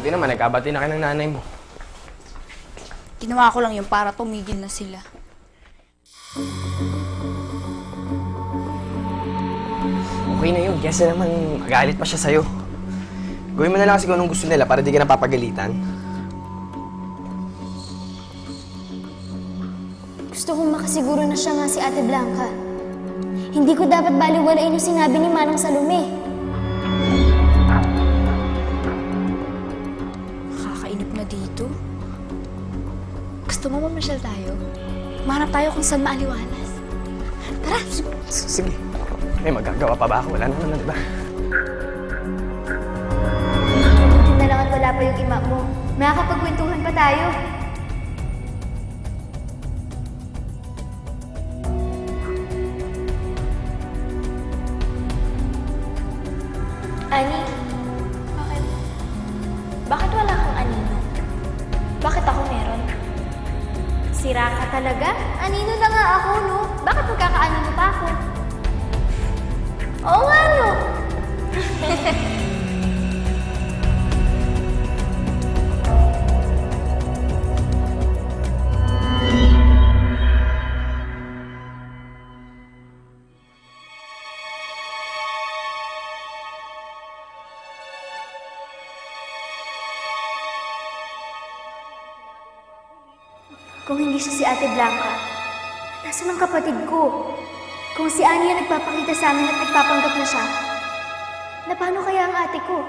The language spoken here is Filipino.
Buti naman, nagkabati na kayo ng nanay mo. Ginawa ko lang yun para tumigil na sila. Okay na yun, kesa naman magalit pa siya sa'yo. Gawin mo na lang kasi kung anong gusto nila para di ka napapagalitan. Gusto kong makasiguro na siya nga si Ate Blanca. Hindi ko dapat baliwalain yung sinabi ni Manang Salome. Na dito. Gusto mo mamasyal tayo? Manap tayo kung saan maaliwalas. Tara! S- Sige. May magagawa pa ba ako? Wala naman na, di ba? Buti na lang at wala pa yung ima mo. Makakapagkwentuhan pa tayo. Ani, sira ka talaga? Anino na nga ako, no? Bakit magkakaanino pa ako? Kung hindi siya si Ate Blanca, nasaan ang kapatid ko? Kung si Anya nagpapakita sa amin at nagpapanggap na siya, na paano kaya ang ate ko?